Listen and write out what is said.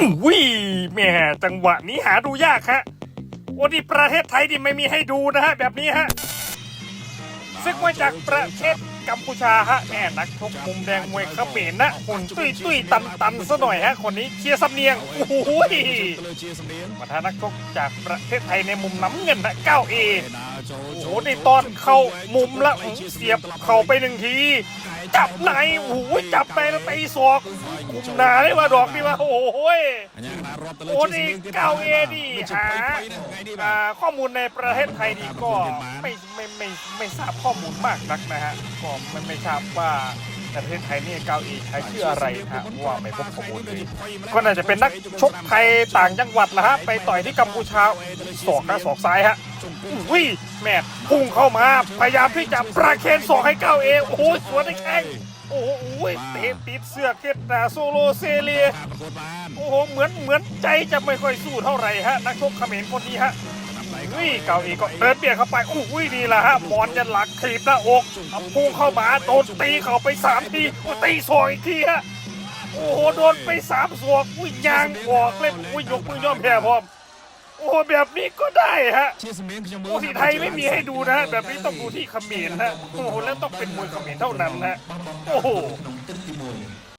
อุ้ยแหม่จังหวะนี้หาดูยากฮะวันนี้ประเทศไทยนี่ไม่มีให้ดูนะฮะ แบบนี้ฮะ ซึ่งมาจากประเทศกัมพูชาฮะแม่นักชกมุมแดงมวยเขมรนะหุ่นตุ้ยตุ้ยตันตันซะหน่อยฮะ คนนี้เชียร์สำเนียงโอ้โหยมาทานักชกจากประเทศไทยในมุมน้ำเงินนะ 9A โอ้โหในตอนเข้ามุมละอื้อเสียบเข่าไปหนึ่งที จับในโอ้โหจับในแล้วตีศอกกุมหนาเลยว่าดอกนี่ว่าโอ้โหยโอ้นี่เก้าเอนี่หาข้อมูลในประเทศไทยนี่ก็ไม่ไม่ไม่ไม่ทราบข้อมูลมากนักนะฮะก็ไม่ไม่ทราบว่า ในประเทศไทยนี่เก้าเอใช้ชื่ออะไรนะฮะเพราว่าไม่พบข้อมูลเลยก็น่าจะเป็นนักชกไทยต่างจังหวัดละฮะไปต่อยที่กัมพูชาศอกนะศอกซ้ายฮะอุ้ยแม่พุ่งเข้ามาพยายามที่จะประเคนศอกให้เก้าเอโอ้โหสวนได้แข้งโอ้โหเตะติดเสื้อเกตนาโซโลเซเลียโอ้โหเหมือนเหมือนใจจะไม่ค่อยสู้เท่าไหร่ฮะนักชกเขมรคนนี้ฮะ อุ้ยเก่าอีกก็เดินเบียดเข้าไปอุ้ยนี่แหละฮะบอลยันหลักถีบหน้าอกพุ่งเข้ามาโดนตีเขาไปสามทีตีสองอีกทีฮะโอ้โหโดนไปสามศอกอุ้ยยางออกเลยอุ้ยยกมือย่อมแพ้พร้อมโอ้แบบนี้ก็ได้ฮะโอ้ที่ไทยไม่มีให้ดูนะฮะแบบนี้ต้องดูที่เขมรนะโอ้โหแล้วต้องเป็นมวยเขมรเท่านั้นนะโอ้โห